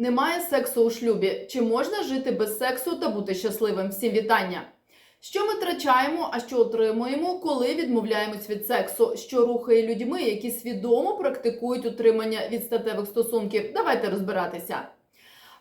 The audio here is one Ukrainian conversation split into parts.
Немає сексу у шлюбі. Чи можна жити без сексу та бути щасливим? Всім вітання! Що ми втрачаємо, а що отримуємо, коли відмовляємось від сексу? Що рухає людьми, які свідомо практикують утримання від статевих стосунків? Давайте розбиратися.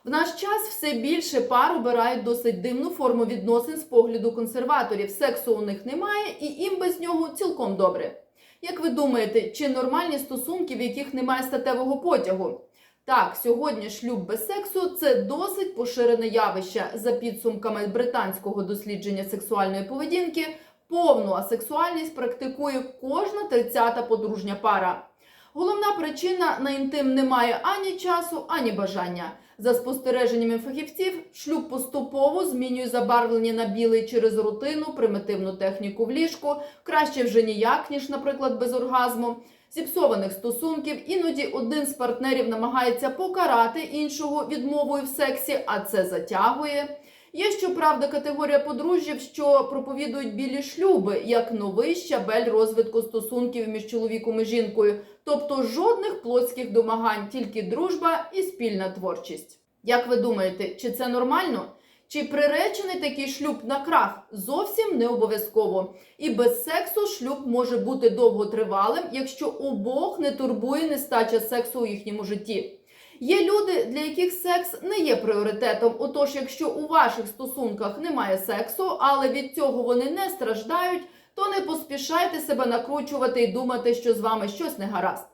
В наш час все більше пар обирають досить дивну форму відносин з погляду консерваторів. Сексу у них немає, і їм без нього цілком добре. Як ви думаєте, чи нормальні стосунки, в яких немає статевого потягу? Так, сьогодні шлюб без сексу це досить поширене явище. За підсумками британського дослідження сексуальної поведінки, повну асексуальність практикує кожна тридцята подружня пара. Головна причина на інтим немає ані часу, ані бажання. За спостереженнями фахівців, шлюб поступово змінює забарвлення на білий через рутину, примітивну техніку в ліжку, краще вже ніяк, ніж, наприклад, без оргазму, зіпсованих стосунків. Іноді один з партнерів намагається покарати іншого відмовою в сексі, а це затягує. Є, щоправда, категорія подружжів, що проповідують білі шлюби як новий щабель розвитку стосунків між чоловіком і жінкою, тобто жодних плотських домагань, тільки дружба і спільна творчість. Як ви думаєте, чи це нормально? Чи приречений такий шлюб на крах? Зовсім не обов'язково. І без сексу шлюб може бути довготривалим, якщо обох не турбує нестача сексу у їхньому житті. Є люди, для яких секс не є пріоритетом. Отож, якщо у ваших стосунках немає сексу, але від цього вони не страждають, то не поспішайте себе накручувати і думати, що з вами щось не гаразд.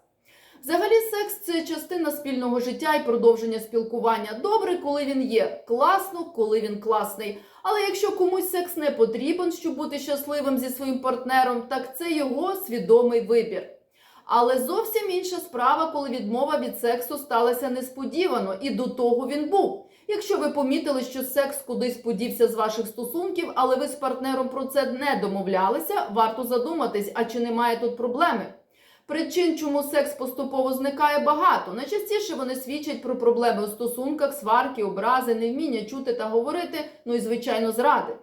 Взагалі, секс це частина спільного життя і продовження спілкування. Добре, коли він є, класно, коли він класний. Але якщо комусь секс не потрібен, щоб бути щасливим зі своїм партнером, так це його свідомий вибір. Але зовсім інша справа, коли відмова від сексу сталася несподівано, і до того він був. Якщо ви помітили, що секс кудись подівся з ваших стосунків, але ви з партнером про це не домовлялися, варто задуматись, а чи немає тут проблеми. Причин, чому секс поступово зникає багато. Найчастіше вони свідчать про проблеми у стосунках, сварки, образи, невміння чути та говорити, ну і звичайно зради.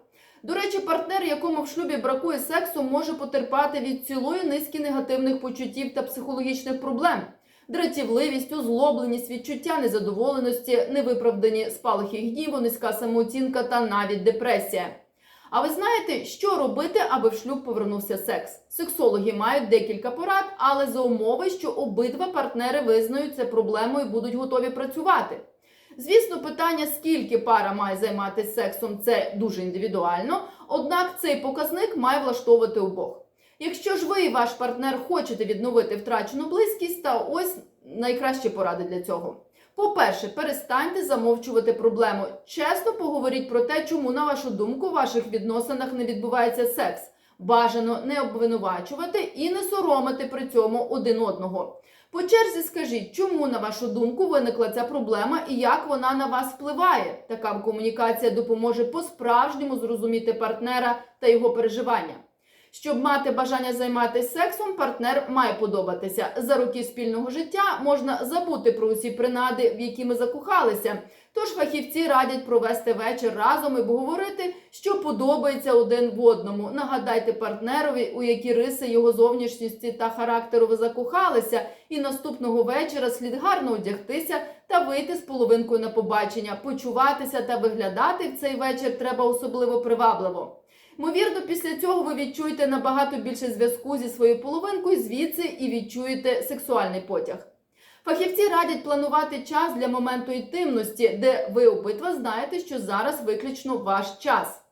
До речі, партнер, якому в шлюбі бракує сексу, може потерпати від цілої низки негативних почуттів та психологічних проблем. Дратівливість, озлобленість, відчуття незадоволеності, невиправдані спалахи гніву, низька самооцінка та навіть депресія. А ви знаєте, що робити, аби в шлюб повернувся секс? Сексологи мають декілька порад, але за умови, що обидва партнери визнають це проблемою і будуть готові працювати. Звісно, питання, скільки пара має займатися сексом, це дуже індивідуально, однак цей показник має влаштовувати обох. Якщо ж ви і ваш партнер хочете відновити втрачену близькість, та ось найкращі поради для цього. По-перше, перестаньте замовчувати проблему. Чесно поговоріть про те, чому, на вашу думку, в ваших відносинах не відбувається секс. Бажано не обвинувачувати і не соромити при цьому один одного. По черзі скажіть, чому, на вашу думку, виникла ця проблема і як вона на вас впливає. Така комунікація допоможе по-справжньому зрозуміти партнера та його переживання. Щоб мати бажання займатися сексом, партнер має подобатися. За роки спільного життя можна забути про усі принади, в які ми закохалися. Тож фахівці радять провести вечір разом і поговорити, що подобається один в одному. Нагадайте партнерові, у які риси його зовнішністі та характеру ви закохалися, і наступного вечора слід гарно одягтися та вийти з половинкою на побачення. Почуватися та виглядати в цей вечір треба особливо привабливо. Ймовірно, після цього ви відчуєте набагато більше зв'язку зі своєю половинкою, звідси і відчуєте сексуальний потяг. Фахівці радять планувати час для моменту інтимності, де ви обидва знаєте, що зараз виключно ваш час.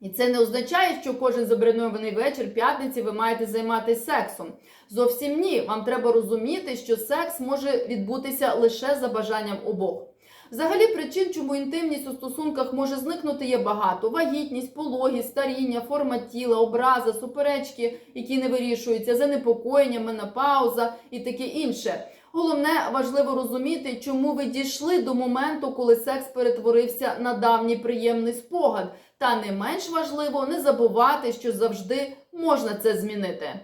І це не означає, що кожен заброньований вечір п'ятниці ви маєте займатися сексом. Зовсім ні. Вам треба розуміти, що секс може відбутися лише за бажанням обох. Взагалі причин, чому інтимність у стосунках може зникнути, є багато: вагітність, пологи, старіння, форма тіла, образа, суперечки, які не вирішуються, занепокоєння, менопауза і таке інше. Головне важливо розуміти, чому ви дійшли до моменту, коли секс перетворився на давній приємний спогад. Та не менш важливо не забувати, що завжди можна це змінити.